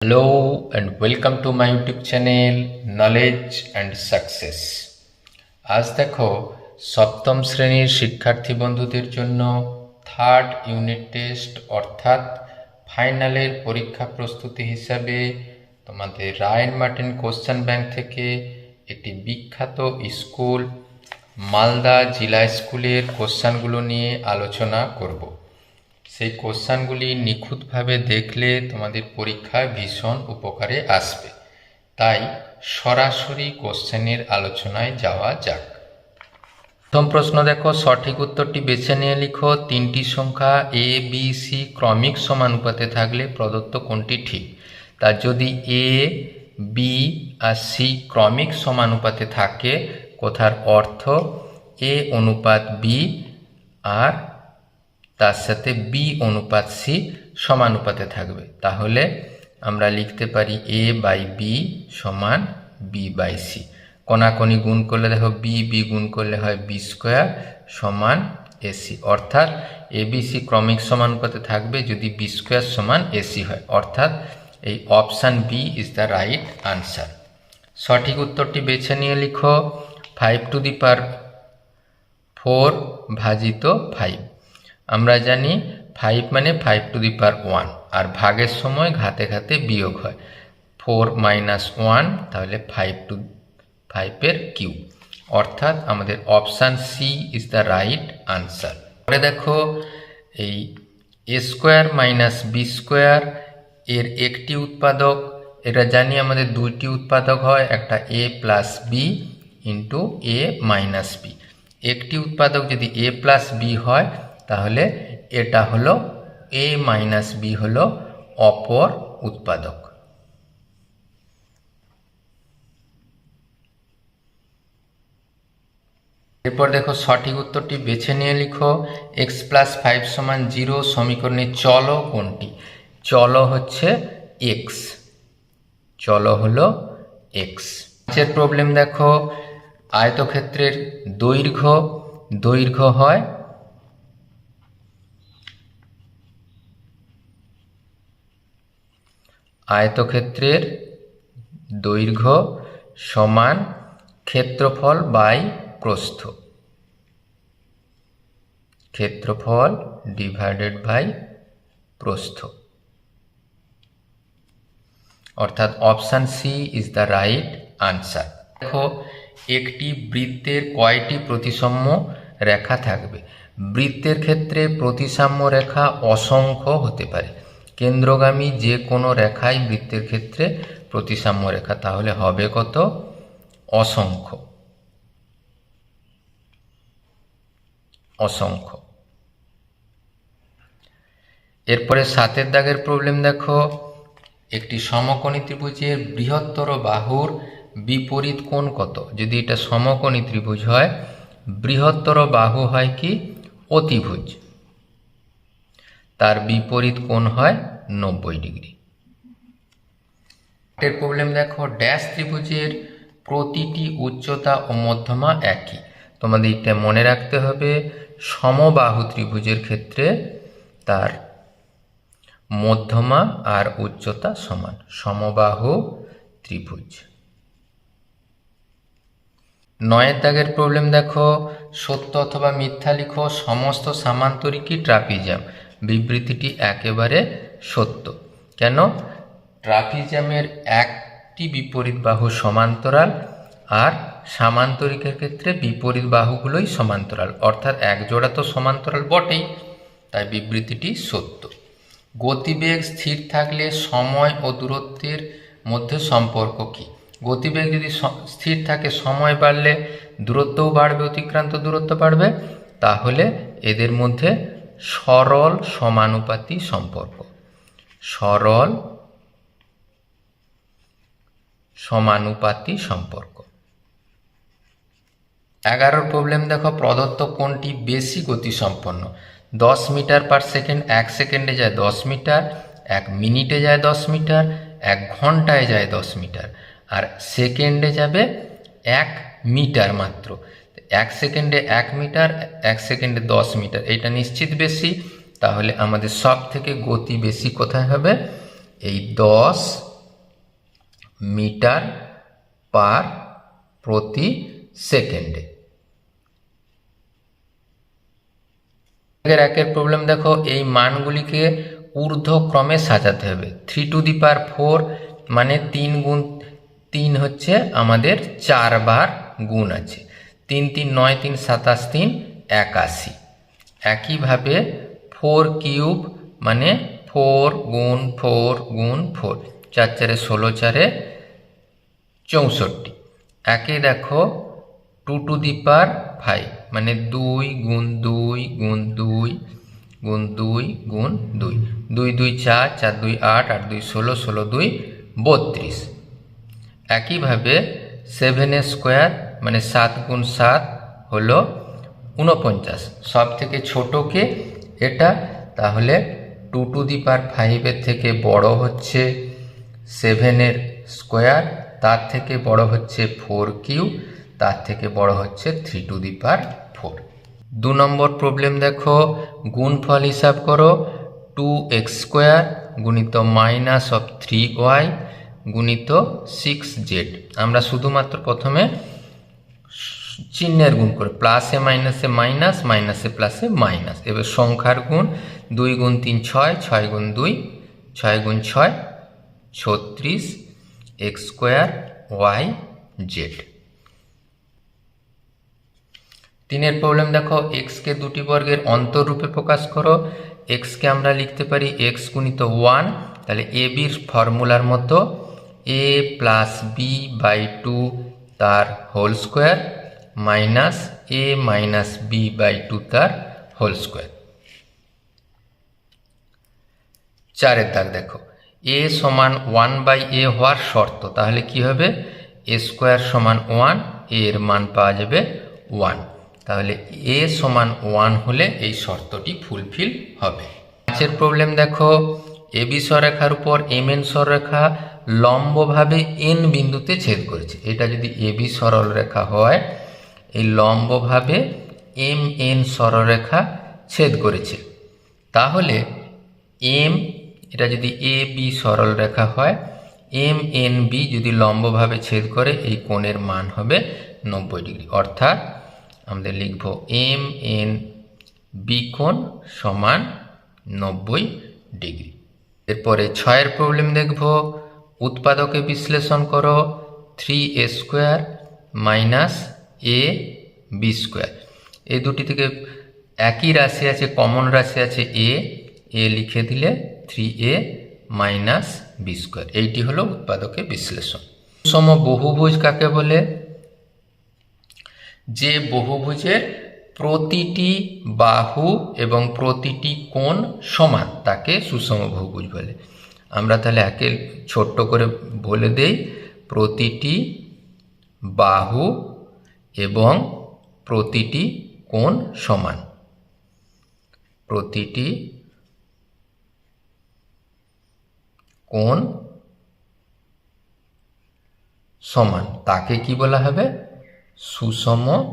Hello and welcome to my YouTube channel, Knowledge and Success. আজ দেখো সপ্তম শ্রেণির শিক্ষার্থী বন্ধুদের জন্য থার্ড ইউনিট টেস্ট অর্থাৎ ফাইনালের পরীক্ষা প্রস্তুতি হিসাবে তোমাদের রায়ন মার্টিন কোশ্চেন ব্যাংক থেকে একটি বিখ্যাত স্কুল, মালদা জেলা স্কুলের কোশ্চানগুলো নিয়ে আলোচনা করব সেই কোশ্চানগুলি নিখুঁতভাবে দেখলে তোমাদের পরীক্ষায় ভীষণ উপকারে আসবে। তাই সরাসরি কোশ্চেনের আলোচনায় যাওয়া যাক। প্রথম প্রশ্ন দেখো, সঠিক উত্তরটি বেছে নিয়ে লিখো। তিনটি সংখ্যা এ বি সি ক্রমিক সমানুপাতে থাকলে প্রদত্ত কোনটি ঠিক? তা যদি এ বি আর সি ক্রমিক সমানুপাতে থাকে, কথার অর্থ এ অনুপাত বি আর তার সাথে বি অনুপাত সি সমানুপাতে থাকবে। তাহলে আমরা লিখতে পারি এ বাই বি সমান বি বাই সি কোনাকোনি গুণ করলে দেখো বি বি গুণ করলে হয় বি স্কোয়ার সমান এসি অর্থাৎ এ বি সি ক্রমিক সমানুপাতে থাকবে যদি বি স্কোয়ার সমান এসি হয়। অর্থাৎ এই option B is the right answer সঠিক উত্তরটি বেছে নিয়ে লিখো। Five to the power four ভাজিত ফাইভ আমরা জানি ফাইভ মানে five to the power one আর ভাগের সময় ঘাতে ঘাতে বিয়োগ হয়। ফোর মাইনাস ওয়ান তাহলে ফাইভ টু ফাইভের কিউ অর্থাৎ আমাদের option C is the right answer পরে দেখো, এই A square minus B square এর একটি উৎপাদক, এটা জানি আমাদের দুইটি উৎপাদক হয়, একটা A plus B into A minus B একটি উৎপাদক যদি এ প্লাস বি হয় তাহলে এটা হলো এ মাইনাস বি হলো অপর উৎপাদক। এরপর দেখো সঠিক উত্তরটি বেছে নিয়ে লিখো। এক্স প্লাস ফাইভ সমান জিরো সমীকরণে চলো কোনটি? চলো হচ্ছে এক্স চলো হলো এক্স পাঁচের প্রবলেম দেখো। আয়তক্ষেত্রের দৈর্ঘ্য দৈর্ঘ্য হয় আয়তক্ষেত্রের দৈর্ঘ্য সমান ক্ষেত্রফল বাই প্রস্থ। ক্ষেত্রফল ডিভাইডেড বাই প্রস্থ। অর্থাৎ option C is the right answer দেখো, একটি বৃত্তের কয়টি প্রতিসাম্য রেখা থাকবে? বৃত্তের ক্ষেত্রে প্রতিসাম্য রেখা অসংখ্য হতে পারে। কেন্দ্রগামী যে কোনো রেখাই বৃত্তের ক্ষেত্রে প্রতিসাম্য রেখা, তাহলে হবে কত? অসংখ্য। অসংখ্য। এরপরে সাতের দাগের প্রবলেম দেখো। একটি সমকোণী ত্রিভুজের বৃহত্তর বাহুর বিপরীত কোণ কত? যদি এটা সমকোণী ত্রিভুজ হয়, বৃহত্তর বাহু হয় কি? অতিভুজ। তার বিপরীত কোণ হয় নব্বই ডিগ্রি। এর প্রবলেম দেখো ড্যাশ ত্রিভুজের প্রতিটি উচ্চতা ও মধ্যমা একই। তোমাদের এটা মনে রাখতে হবে, সমবাহু ত্রিভুজের ক্ষেত্রে তার মধ্যমা আর উচ্চতা সমান, সমবাহু ত্রিভুজ। নয়ের দাগের প্রবলেম দেখো, সত্য অথবা মিথ্যা লিখো, সমস্ত সামান্তরিকই ট্রাপিজাম বিবৃতিটি একেবারে সত্য। কেন? ট্রাপিজামের একটি বিপরীত বাহু সমান্তরাল আর সামান্তরিকের ক্ষেত্রে বিপরীত বাহুগুলোই সমান্তরাল। অর্থাৎ এক জোড়া তো সমান্তরাল বটেই, তাই বিবৃতিটি সত্য। গতিবেগ স্থির থাকলে সময় ও দূরত্বের মধ্যে সম্পর্ক কী? গতিবেগ যদি স্থির থাকে, সময় বাড়লে দূরত্বও বাড়বে, অতিক্রান্ত দূরত্ব বাড়বে, তাহলে এদের মধ্যে সরল সমানুপাতি সম্পর্ক। সরল সমানুপাতি সম্পর্ক। এগারোর প্রবলেম দেখো, প্রদত্ত কোনটি বেশি গতিসম্পন্ন। দশ মিটার পার সেকেন্ড এক সেকেন্ডে যায় দশ মিটার, এক মিনিটে যায় দশ মিটার, এক ঘন্টায় যায় দশ মিটার। আর সেকেন্ডে যাবে এক মিটার মাত্র। এক সেকেন্ডে এক মিটার, এক সেকেন্ডে দশ মিটার। এটা নিশ্চিত বেশি? তাহলে আমাদের সব থেকে গতি বেশি কোথায় হবে? এই দশ মিটার পার প্রতি সেকেন্ডে। একের প্রবলেম দেখো, এই মানগুলিকে ঊর্ধ্বক্রমে সাজাতে হবে। Three to the power four মানে তিন গুণ, তিন হচ্ছে আমাদের চারবার গুণ আছে। তিন তিন নয় তিন সাতাশ তিন একাশি। একইভাবে ফোর কিউব মানে ফোর গুণ ফোর গুণ ফোর, চার চারে ষোলো চারে চৌষট্টি। একে দেখো, two to the power five মানে দুই গুণ দুই গুণ দুই গুণ দুই গুণ দুই। দুই দুই চার চার দুই আট আট দুই ষোলো ষোলো দুই বত্রিশ। একইভাবে সেভেন স্কোয়ার মানে সাত গুণ সাত হলো উনপঞ্চাশ সব থেকে ছোটোকে এটা তাহলে টু টু দি পার ফাইভের থেকে বড় হচ্ছে সেভেনের স্কোয়ার, তার থেকে বড় হচ্ছে ফোর কিউ, তার থেকে বড় হচ্ছে three to the power four. দু নম্বর প্রবলেম দেখো, গুণফল হিসাব করো, টু এক্স স্কোয়ার গুণিত মাইনাস অফ থ্রি ওয়াই গুণিত সিক্স জেড। আমরা শুধুমাত্র প্রথমে চিহ্নের গুণ করে প্লাসে মাইনাসে মাইনাস মাইনাসে প্লাসে মাইনাস এবার সংখ্যার গুণ, দুই গুণ তিন, ছয় ছয় গুণ দুই, ছয় গুণ ছয়, ছত্রিশ এক্স স্কোয়ার ওয়াই জেড তিনের প্রবলেম দেখো এক্সকে দুটি বর্গের অন্তরূপে প্রকাশ করো। এক্সকে আমরা লিখতে পারি এক্স গুণিত ওয়ান তাহলে এ বির ফর্মুলার মতো A plus B by two তার whole square minus A minus B by two তার হোল স্কোয়ার। চারের দাগ দেখো, এ সমান ওয়ান বাই এ হওয়ার শর্ত, তাহলে কি হবে? এ স্কোয়ার সমান ওয়ানের মান পাওয়া যাবে ওয়ান। তাহলে এ সমান ওয়ান হলে এই শর্তটি ফুলফিল হবে। পাঁচের প্রবলেম দেখো, এ বি সরেখার উপর এম এন সররেখা লম্বভাবে এন বিন্দুতে ছেদ করেছে। এটা যদি এ বি সরলরেখা হয় এই লম্বভাবে এম এন সরলরেখা ছেদ করেছে। তাহলে এম, এটা যদি এ বি সরলরেখা হয়, এম এন বি যদি লম্বভাবে ছেদ করে, এই কোণের মান হবে নব্বই ডিগ্রি। অর্থাৎ আমাদের লিখব এম এন বি কোণ সমান নব্বই ডিগ্রি। এরপরে ছয়ের প্রবলেম দেখব। উৎপাদকে বিশ্লেষণ করো। Three A square minus A B square এই দুটি থেকে একই রাশি আছে কমন রাশি আছে এ এ লিখে দিলে three A minus B square এইটি হলো উৎপাদকে বিশ্লেষণ। সম বহুভুজ কাকে বলে? যে বহুভুজের প্রতিটি বাহু এবং প্রতিটি কোণ সমান, তাকে সুষম বহুভুজ বলে। আমরা তাহলে একে ছোট্ট করে বলে দেই, প্রতিটি বাহু এবং প্রতিটি কোণ সমান। প্রতিটি কোণ সমান। তাকে কি বলা হবে? সুষম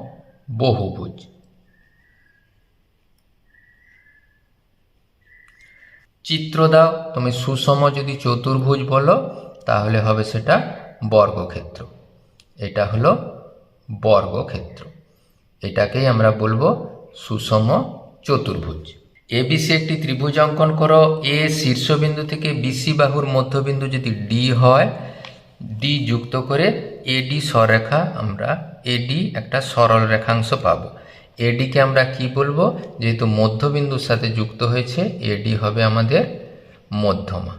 বহুভুজ। চিত্র দাও। তুমি সুষম যদি চতুর্ভুজ বলো, তাহলে হবে সেটা বর্গক্ষেত্র। এটা হলো বর্গক্ষেত্র। এটাকেই আমরা বলব সুষম চতুর্ভুজ। এবিসি একটি ত্রিভুজ অঙ্কন করো। এ শীর্ষবিন্দু থেকে বিসি বাহুর মধ্যবিন্দু যদি ডি হয় ডি যুক্ত করে এডি সরেখা আমরা এডি একটা সরল রেখাংশ পাবো। এডিকে আমরা কি বলব? যেহেতু মধ্যবিন্দুর সাথে যুক্ত হয়েছে এডি হবে আমাদের মধ্যমা।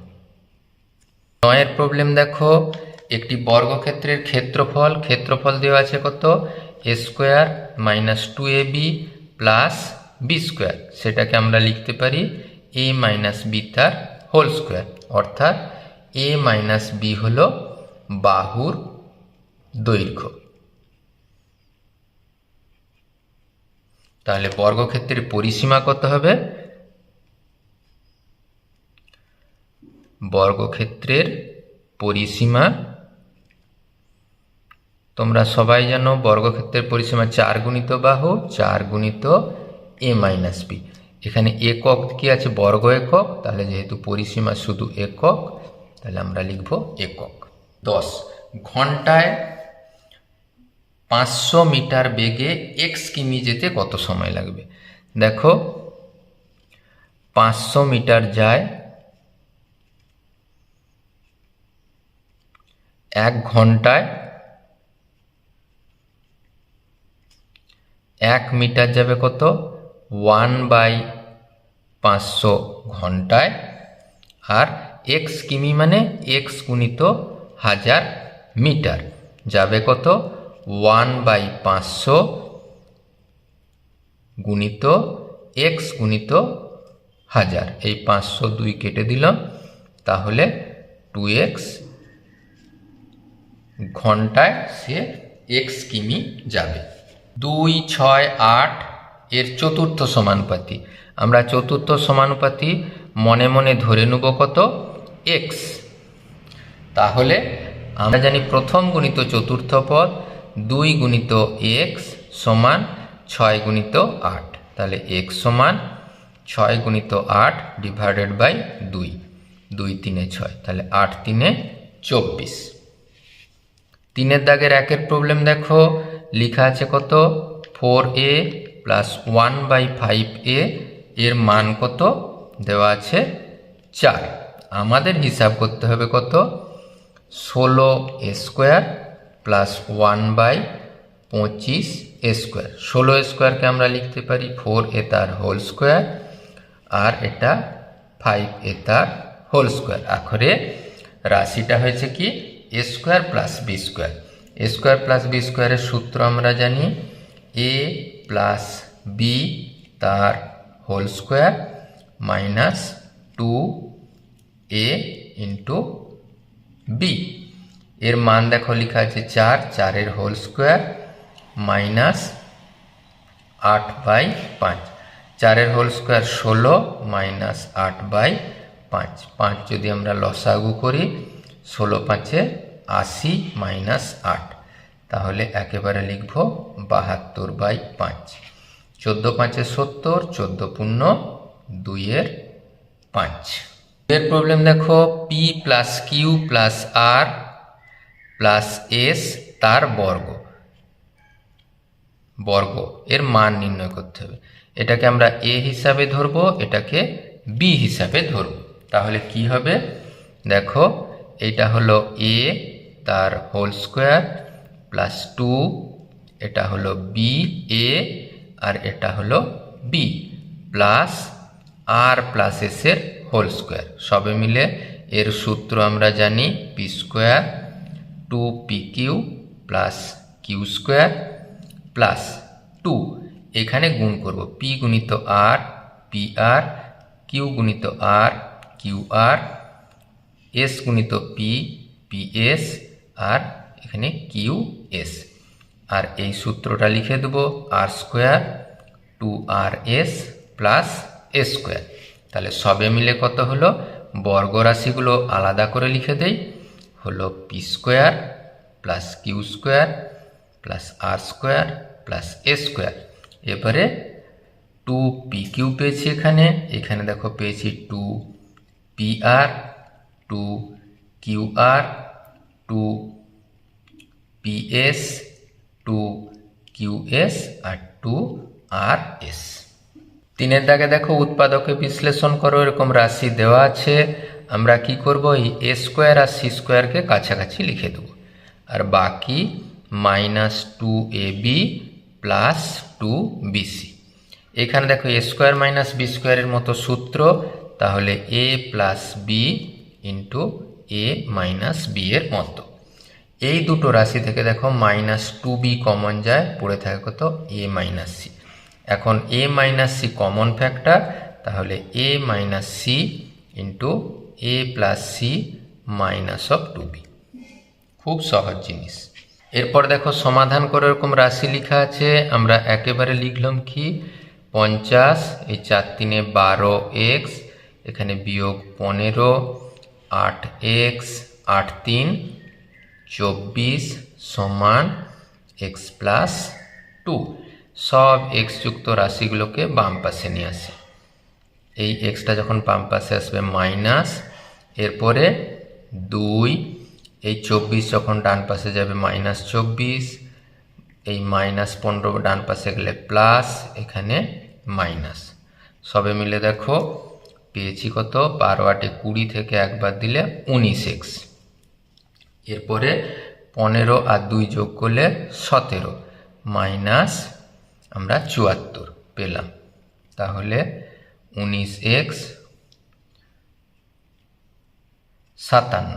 নয়ের প্রবলেম দেখো। একটি বর্গক্ষেত্রের ক্ষেত্রফল ক্ষেত্রফল দেওয়া আছে কত? A square minus two A B plus B square সেটাকে আমরা লিখতে পারি এ মাইনাস বি তার হোল স্কোয়ার অর্থাৎ এ মাইনাস বি হল বাহুর দৈর্ঘ্য। তাহলে বর্গক্ষেত্রের পরিসীমা কত হবে? বর্গক্ষেত্রের পরিসীমা তোমরা সবাই জানো বর্গক্ষেত্রের পরিসীমা চার গুণিত বাহু, চার গুণিত এ মাইনাস বি। এখানে একক কি আছে? বর্গ একক। তাহলে যেহেতু পরিসীমা শুধু একক, তাহলে আমরা লিখব একক। দশ। ঘন্টায় পাঁচশো মিটার বেগে এক্স কিমি যেতে কত সময় লাগবে? দেখো, পাঁচশো মিটার যায় এক ঘন্টায় এক মিটার যাবে কত? ওয়ান বাই পাঁচশো ঘন্টায়। আর এক্স কিমি মানে এক্স গুণিত হাজার মিটার। যাবে কত? ওয়ান বাই পাঁচশো গুণিত এক্স গুণিত হাজার। এই পাঁচশো দুই কেটে দিলাম। তাহলে টু এক্স ঘন্টায় সে এক্স কিমি যাবে। দুই ছয় আট এর চতুর্থ সমানুপাতি। আমরা চতুর্থ সমানুপাতি মনে মনে ধরে নেব কত? এক্স তাহলে আমরা জানি প্রথম গুণিত চতুর্থ পদ, দুই গুণিত এক্স সমান ছয় গুণিত আট। তাহলে এক্স সমান ছয় গুণিত আট ডিভাইডেড বাই দুই। দুই তিনে ছয়। তাহলে আট তিনে চব্বিশ। তিনের দাগের একের প্রবলেম দেখো। লেখা আছে কত? Four A plus one by five A, এর মান কত? দেওয়া আছে চার। আমাদের হিসাব করতে হবে কত? ষোলো A square plus one by পঁচিশ এ স্কোয়ার। ষোলো স্কোয়ারকে আমরা লিখতে পারি ফোর এ তার হোল স্কোয়ার আর এটা ফাইভ এ তার হোল স্কোয়ার। আখরে রাশিটা হয়েছে কি? A square plus B square. Square plus B স্কোয়ারের সূত্র আমরা জানি। এ প্লাস বি তার whole square minus two A into B. এর মান দেখো, লেখা আছে চার, চারের হোল স্কোয়ার মাইনাস আট বাই পাঁচ। চারের হোল স্কোয়ার ষোলো মাইনাস আট বাই পাঁচ। পাঁচ যদি আমরা লসাগু করি, ষোলো পাঁচে আশি মাইনাস আট। তাহলে একেবারে লিখব বাহাত্তর বাই পাঁচ। চোদ্দ পাঁচে সত্তর, চোদ্দ পূর্ণ দুইয়ের পাঁচ। এর প্রবলেম দেখো P plus Q plus R plus S তার বর্গ। বর্গ, এর মান নির্ণয় করতে হবে। এটাকে আমরা এ হিসাবে ধরবো, এটাকে বি হিসাবে ধরবো। তাহলে কি হবে? দেখো, এটা হলো এ তার হোল স্কোয়ার প্লাস টু এটা হলো বি এ আর এটা হলো B plus R plus S এর হোল স্কোয়ার সবে মিলে এর সূত্র আমরা জানি P square two P Q plus Q square plus two এখানে গুণ করব পি গুণিত আর পি আর কিউ গুণিত আর কিউ আর এস গুণিত পি পি এস আর এখানে কিউ এস। আর এই সূত্রটা লিখে দেবো R square two R S plus S square. তাহলে সবে মিলে কত হলো? বর্গ রাশিগুলো আলাদা করে লিখে দেই। হলো P square plus Q square plus R square plus A square. এবারে টু পি কিউ পেয়েছি এখানে। এখানে দেখো পেয়েছি two P R, two Q R two P S two Q S আর টু আর এস তিনের দাগে দেখো উৎপাদকে বিশ্লেষণ করো, এরকম রাশি দেওয়া আছে। আমরা কি করব? এই এ স্কোয়ার আর সি স্কোয়ারকে কাছাকাছি লিখে দেবো। আর বাকি minus two A B plus two BC এখানে দেখো এ স্কোয়ার মাইনাস বি স্কোয়ারের মতো সূত্র। তাহলে A plus B into A minus B এর মতো। এই দুটো রাশি থেকে দেখো মাইনাস টু বি কমন যায়, পড়ে থাকে কত? এ মাইনাস সি এখন A minus C common factor তাহলে A minus C into A plus C minus of two B খুব সহজ জিনিস। এরপর দেখো সমাধান করে এরকম রাশি লেখা আছে, আমরা একেবারে লিখলাম কি? পঞ্চাশ, এই চার তিনে বারো এক্স এখানে বিয়োগ পনেরো আট এক্স, আট তিন, চব্বিশ সমান এক্স প্লাস টু। সব এক্স যুক্ত রাশিগুলোকে বাম পাশে নিয়ে আসে। এই এক্সটা যখন বাম পাশে আসবে মাইনাস, এরপরে দুই, এই চব্বিশ যখন ডান পাশে যাবে মাইনাস চব্বিশ, এই মাইনাস পনেরো ডান পাশে গেলে প্লাস, এখানে মাইনাস। সবে মিলে দেখো পেয়েছি কত? বারো আটে কুড়ি থেকে একবার দিলে উনিশ এক্স এরপরে পনেরো আর দুই যোগ করলে সতেরো। মাইনাস আমরা চুয়াত্তর পেলাম। তাহলে উনিশ এক্স সাতান্ন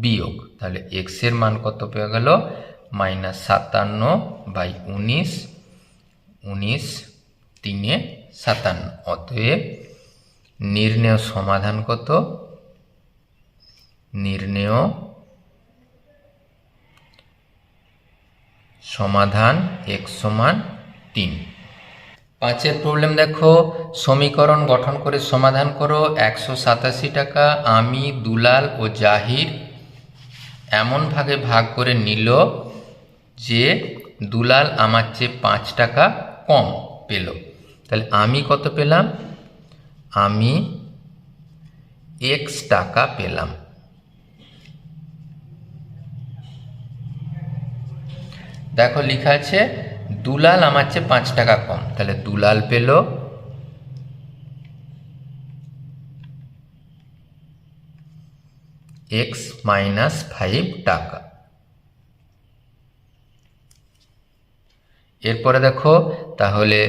বিয়োগ। তাহলে এক্সের মান কত পেয়ে গেল? মাইনাস সাতান্ন বাই উনিশ। উনিশ তিনে সাতান্ন। অতএব নির্ণেয় সমাধান কত? নির্ণেয় সমাধান এক সমান তিন। পাঁচের প্রবলেম দেখো, সমীকরণ গঠন করে সমাধান করো, একশো সাতাশি টাকা আমি, দুলাল ও জাহির এমন ভাগে ভাগ করে নিল যে দুলাল আমার চেয়ে পাঁচ টাকা কম পেল। তাহলে আমি কত পেলাম? আমি এক্স টাকা পেলাম। দেখো লেখা আছে, দুলাল আমার চেয়ে পাঁচ টাকা কম। তাহলে দুলাল পেল। এক্স মাইনাস ফাইভ টাকা। এরপরে দেখো, তাহলে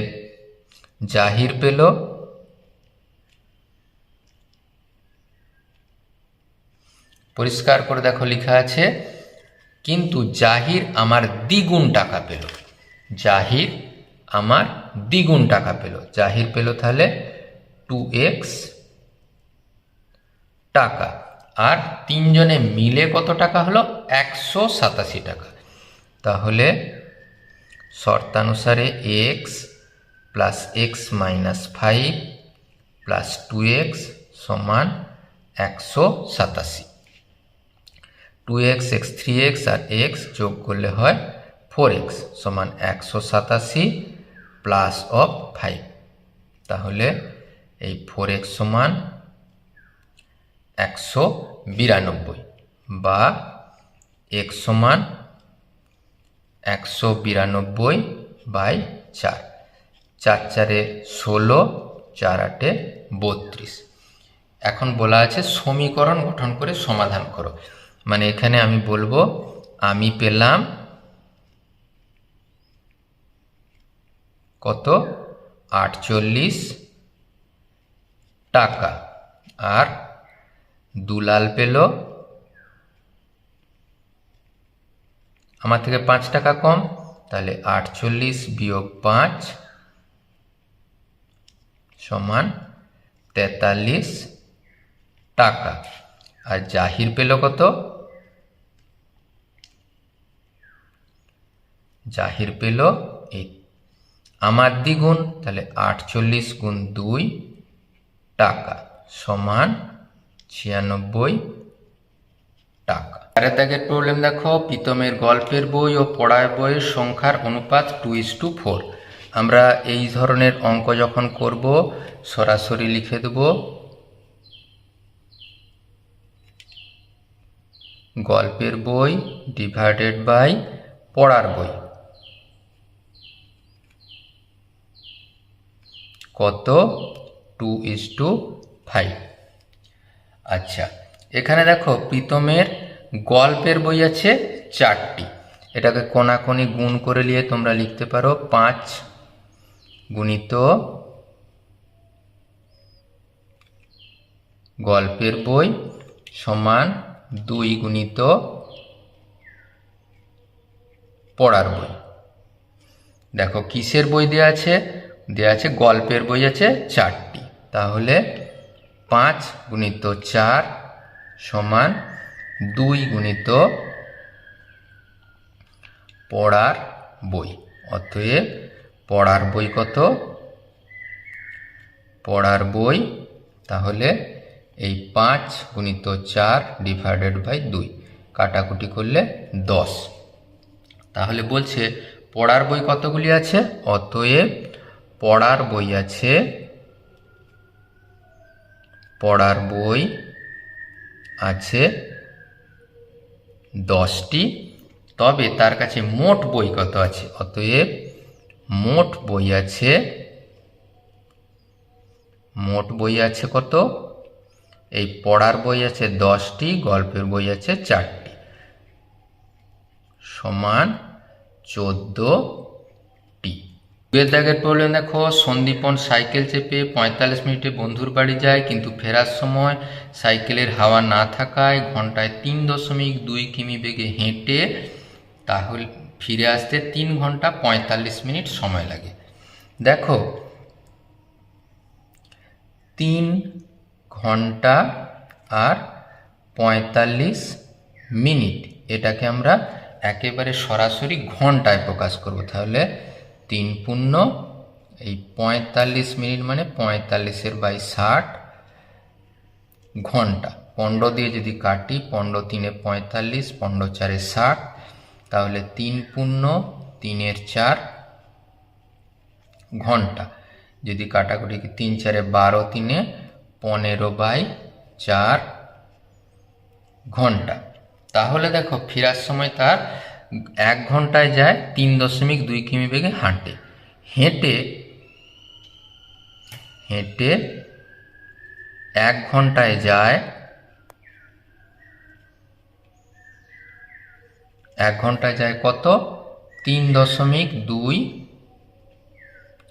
জাহির পেল। পরিষ্কার করে দেখো, লেখা আছে, কিন্তু জাহির আমার দ্বিগুণ টাকা পেল। জাহির আমার দ্বিগুণ টাকা পেল। জাহির পেল তাহলে টু এক্স টাকা। আর তিনজনে মিলে কত টাকা হলো? একশো সাতাশি টাকা। তাহলে শর্তানুসারে X plus X minus five plus two X সমান একশো সাতাশি। Two X X three X আর এক্স যোগ করলে হয় ফোর এক্স সমান একশো সাতাশি প্লাস অফ ফাইভ। তাহলে এই ফোর এক্স সমান একশো বিরানব্বই বা এক্স সমান একশো বিরানব্বই বাই চার। চার চারে ষোলো, চার আটে বত্রিশ। এখন বলা আছে সমীকরণ গঠন করে সমাধান করো। মানে এখানে আমি বলব, আমি পেলাম কত? আটচল্লিশ টাকা। আর দুলাল পেল আমার থেকে পাঁচ টাকা কম, তাহলে আটচল্লিশ বিয়োগ পাঁচ সমান তেতাল্লিশ টাকা। আর জাহির পেল কত? জাহির পেল এই আমার দ্বিগুণ, তাহলে আটচল্লিশ গুণ দুই টাকা সমান ছিয়ানব্বই টাকা। চারের দাগের প্রবলেম দেখো, প্রীতমের গল্পের বই ও পড়ার বইয়ের সংখ্যার অনুপাত টু ইস টু ফোর আমরা এই ধরনের অঙ্ক যখন করব, সরাসরি লিখে দেব। গল্পের বই ডিভাইডেড বাই পড়ার বই। কত? টু ইস টু ফাইভ আচ্ছা এখানে দেখো প্রীতমের গল্পের বই আছে চারটি। এটাকে কোনাকুনি গুণ করে নিয়ে তোমরা লিখতে পারো পাঁচ গুণিত গল্পের বই সমান দুই গুণিত পড়ার বই। দেখো, কিসের বই দেওয়া আছে? দেওয়া আছে, গল্পের বই আছে চারটি। তাহলে পাঁচ গুণিত চার সমান দুই গুণিত পড়ার বই। অতএব পড়ার বই কত? পড়ার বই, তাহলে এই পাঁচ গুণিত চার ডিভাইডেড বাই দুই, কাটাকুটি করলে দশ। তাহলে বলছে, পড়ার বই কতগুলি আছে? অতএব পড়ার বই আছে। পড়ার বই আছে দশটি। তবে তার কাছে মোট বই কত আছে? অতএব মোট বই আছে, মোট বই আছে কত? এই পড়ার বই আছে দশটি, গল্পের বই আছে চারটি। সমান চোদ্দটি দুয়ের দাগের প্রবলেম দেখো, সন্দীপন সাইকেল চেপে পঁয়তাল্লিশ মিনিটে বন্ধুর বাড়ি যায়, কিন্তু ফেরার সময় সাইকেলের হাওয়া না থাকায় ঘন্টায় তিন দশমিক দুই কিমি বেগে হেঁটে তাহলে ফিরে আসতে তিন ঘণ্টা পঁয়তাল্লিশ মিনিট সময় লাগে। দেখো, তিন ঘণ্টা আর পঁয়তাল্লিশ মিনিট, এটাকে আমরা একেবারে সরাসরি ঘন্টায় প্রকাশ করব। তাহলে তিন পূর্ণ, এই পঁয়তাল্লিশ মিনিট মানে পঁয়তাল্লিশের বাই ষাট ঘণ্টা। পনেরো দিয়ে যদি কাটি, পনেরো তিনে পঁয়তাল্লিশ, পনেরো চারে ষাট, তাহলে তিন পূর্ণ, তিনের চার ঘণ্টা। যদি কাটাকুটি তিন চারে বারো তিনে পনেরো বাই চার ঘণ্টা। তাহলে দেখো, ফেরার সময় তার এক ঘন্টায় যায় তিন দশমিক দুই কিমি বেগে হাঁটে। হেঁটে হেঁটে এক ঘন্টায় যায় এক ঘন্টায় যায় কত? তিন দশমিক দুই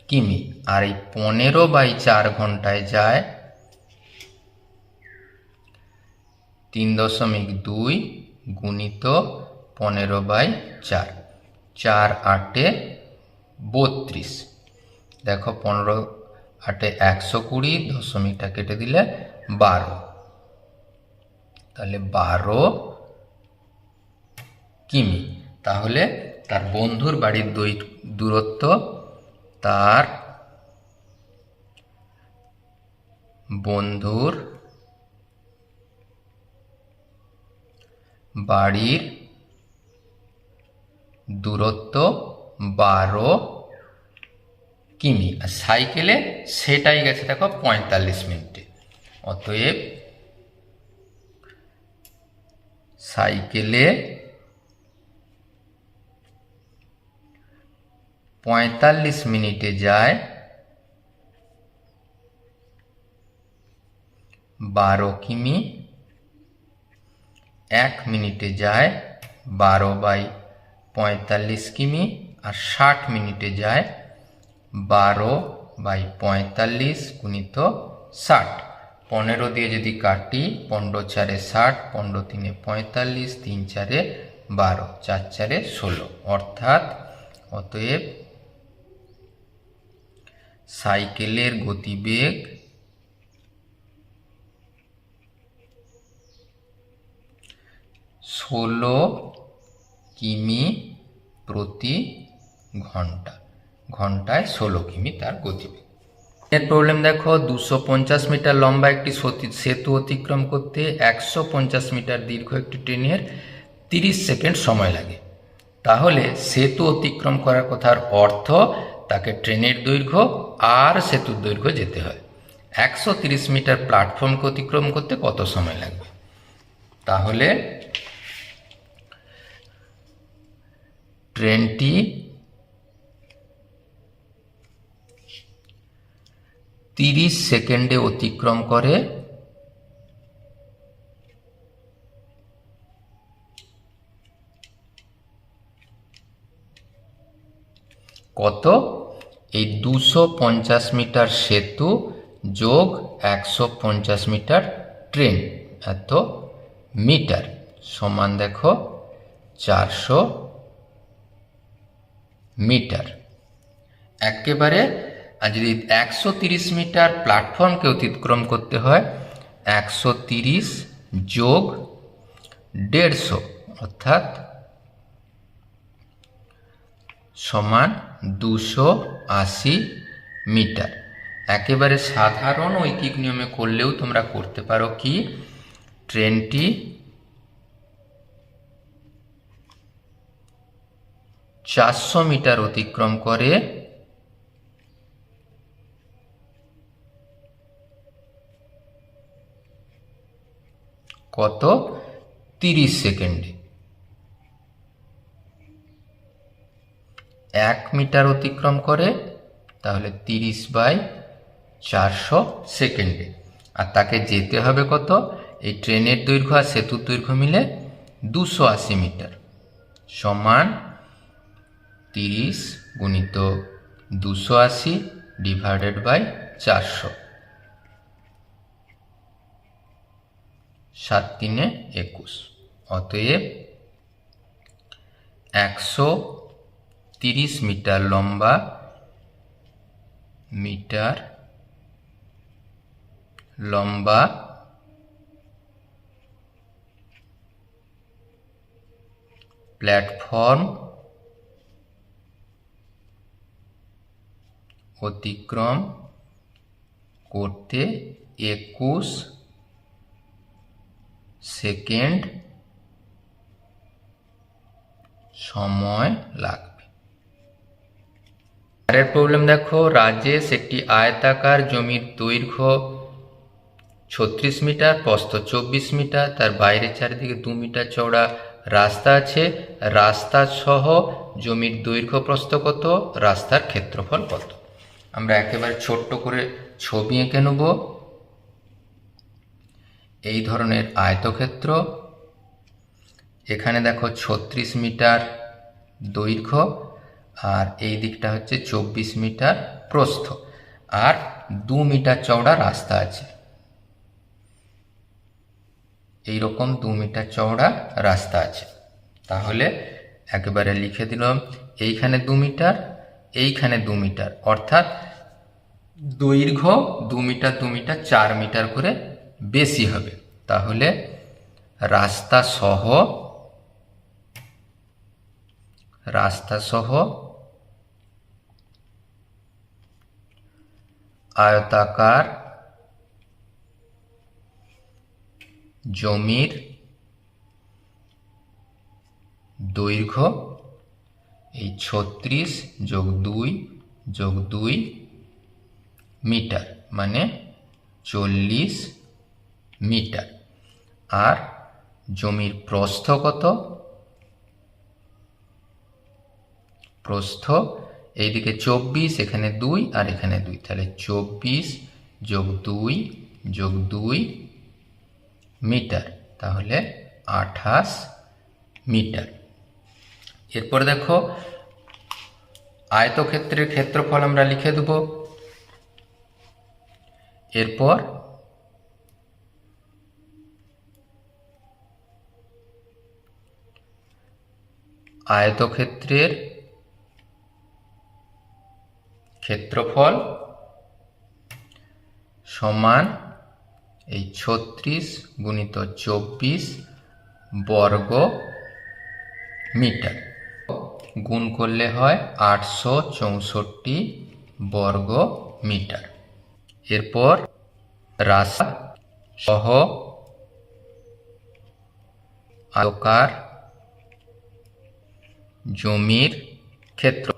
কিমি। আর এই পনেরো বাই চার ঘন্টায় যায় তিন দশমিক দুই গুণিত পনেরো বাই চার। চার আটে বত্রিশ। দেখো পনেরো আটে একশো কুড়ি দশমিকটা কেটে দিলে বারো। তাহলে বারো কিমি। তাহলে তার বন্ধুর বাড়ির দই দূরত্ব তার বন্ধুর বাড়ির দূরত্ব বারো কিমি। আর সাইকেলে সেটাই গেছে দেখো পঁয়তাল্লিশ মিনিটে। অতএব সাইকেলে পঁয়তাল্লিশ মিনিটে যায় বারো কিমি। এক মিনিটে যায় বারো বাই পঁয়তাল্লিশ কিমি আর ষাট মিনিটে যায় বারো বাই পঁয়তাল্লিশ গুণিত ষাট। পনেরো দিয়ে যদি কাটি, পনেরো চারে ষাট, পনেরো তিনে পঁয়তাল্লিশ, তিন চারে বারো, চার চারে ষোলো। অর্থাৎ অতএব সাইকেলের গতিবেগ ষোলো কিমি প্রতি ঘণ্টা। ঘন্টায় ষোলো কিমি তার গতিবেগ। এর প্রবলেম দেখো, দুশো পঞ্চাশ মিটার লম্বা একটি সতি- অতিক্রম করতে একশো পঞ্চাশ মিটার দীর্ঘ একটি ট্রেনের তিরিশ সেকেন্ড সময় লাগে। তাহলে সেতু অতিক্রম করার কথার অর্থ তাকে ট্রেনের দৈর্ঘ্য আর সেতুর দৈর্ঘ্য যেতে হয়। একশো তিরিশ মিটার প্ল্যাটফর্মকে অতিক্রম করতে কত সময় লাগবে? তাহলে ট্রেনটি তিরিশ সেকেন্ডে অতিক্রম করে কত? এই দুশো পঞ্চাশ মিটার সেতু যোগ একশো পঞ্চাশ মিটার ট্রেন, এত মিটার, সমান দেখো, চারশো মিটার। একেবারে আর যদি একশো তিরিশ মিটার প্ল্যাটফর্মকে অতিক্রম করতে হয়, একশো তিরিশ যোগ দেড়শো, অর্থাৎ সমান দুশো আশি মিটার। একেবারে সাধারণ ঐকিক নিয়মে করলেও তোমরা করতে পারো কি? ট্রেনটি চারশো মিটার অতিক্রম করে কত? তিরিশ সেকেন্ডে। এক মিটার অতিক্রম করে, তাহলে তিরিশ বাই চারশো সেকেন্ডে। আর তাকে যেতে হবে কত? এই ট্রেনের দৈর্ঘ্য আর সেতুর দৈর্ঘ্য মিলে দুশো আশি মিটার সমান তিরিশ গুণিত দুশো আশি ডিভাইডেড বাই চারশো। সাত তিনে একুশ। অতএব একশো তিরিশ মিটার লম্বা মিটার লম্বা প্ল্যাটফর্ম অতিক্রম করতে একুশ সেকেন্ড সময় লাগবে। পরের প্রবলেম দেখো রাজেশ একটি আয়তাকার জমির দৈর্ঘ্য ছত্রিশ মিটার, প্রস্থ চব্বিশ মিটার, তার বাইরে চারিদিকে দু মিটার চওড়া রাস্তা আছে। রাস্তা সহ জমির দৈর্ঘ্য প্রস্থ কত? রাস্তার ক্ষেত্রফল কত? আমরা একেবারে ছোট্ট করে ছবি এঁকে নেব। এই ধরনের আয়তক্ষেত্র। এখানে দেখো ছত্রিশ মিটার দৈর্ঘ্য আর এই দিকটা হচ্ছে চব্বিশ মিটার প্রস্থ। আর দু মিটার চওড়া রাস্তা আছে। এই রকম দু মিটার চওড়া রাস্তা আছে। তাহলে একেবারে লিখে দিলাম, এইখানে দু মিটার এইখানে দু মিটার, অর্থাৎ দৈর্ঘ্য দু মিটার দু মিটার, চার মিটার করে বেশি হবে। তাহলে রাস্তা সহ রাস্তা সহ আয়তাকার জমির দৈর্ঘ্য এই ছত্রিশ যোগ দুই যোগ দুই মিটার মানে চল্লিশ মিটার। আর জমির প্রস্থ কত? প্রস্থ এইদিকে চব্বিশ, এখানে দুই আর এখানে দুই। তাহলে চব্বিশ যোগ দুই যোগ দুই মিটার, তাহলে আঠাশ মিটার। এরপর দেখো, আয়তক্ষেত্রের ক্ষেত্রফল আমরা লিখে দেব। এরপর আয়তক্ষেত্রের ক্ষেত্রফল সমান এই ছত্রিশ গুণিত চব্বিশ বর্গ মিটার। গুণ করলে হয় আটশো চৌষট্টি বর্গ মিটার। এরপর রাস্তা সহ আয়কার জমির ক্ষেত্র।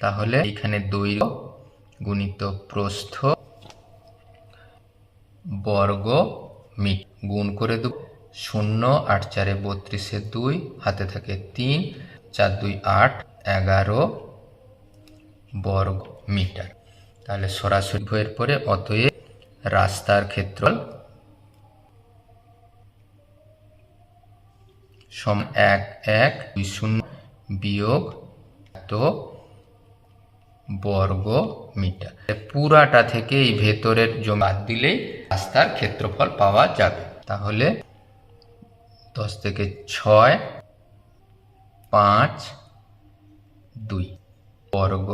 তাহলে এখানে দৈর্ঘ্য গুণিত প্রস্থ বর্গ মিট গুণ করে দেব শূন্য আট চারে বত্রিশে দুই, হাতে থাকে তিন, চার দুই আট, এগারো বর্গ মিটার তাহলে সরাসরি বইয়ের পরে অতএব রাস্তার ক্ষেত্র সম এক এক, দুই শূন্য বিয়োগ এত বর্গ মিটার পুরাটা থেকে এই ভেতরের জমি দিলেই রাস্তার ক্ষেত্রফল পাওয়া যাবে। তাহলে দশ থেকে ছয় পাঁচ দুই। বর্গ